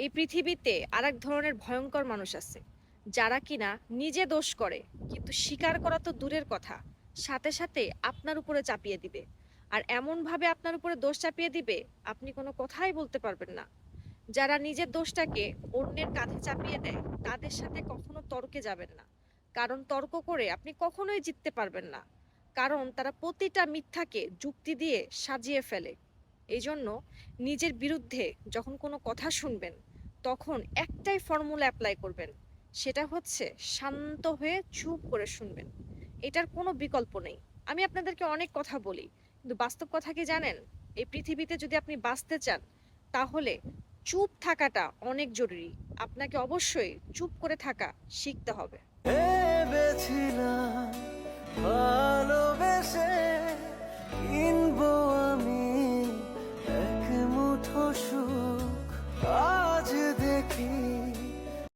এই পৃথিবীতে আর এক ধরনের ভয়ঙ্কর মানুষ আছে, যারা কিনা নিজে দোষ করে, কিন্তু স্বীকার করা তো দূরের কথা। সাথে সাথে আপনার উপরে চাপিয়ে দিবে। আর এমনভাবে আপনার উপরে দোষ চাপিয়ে দিবে, আপনি কোনো কথাই বলতে পারবেন না। যারা নিজের দোষটাকে অন্যের কাঁধে চাপিয়ে দেয়, তাদের সাথে কখনো তর্কে যাবেন না। কারণ তর্ক করে আপনি কখনোই জিততে পারবেন না। কারণ তারা প্রতিটা মিথ্যাকে যুক্তি দিয়ে সাজিয়ে ফেলে। এই জন্য নিজের বিরুদ্ধে যখন কোনো কথা শুনবেন তখন একটাই ফর্মুলা অ্যাপ্লাই করবেন, সেটা হচ্ছে শান্ত হয়ে চুপ করে শুনবেন। এটার কোনো বিকল্প নেই। আমি আপনাদেরকে অনেক কথা বলি, কিন্তু বাস্তব কথা কি জানেন? এই পৃথিবীতে যদি আপনি বাঁচতে চান, তাহলে চুপ থাকাটা অনেক জরুরি। আপনাকে অবশ্যই চুপ করে থাকা শিখতে হবে। দেখি।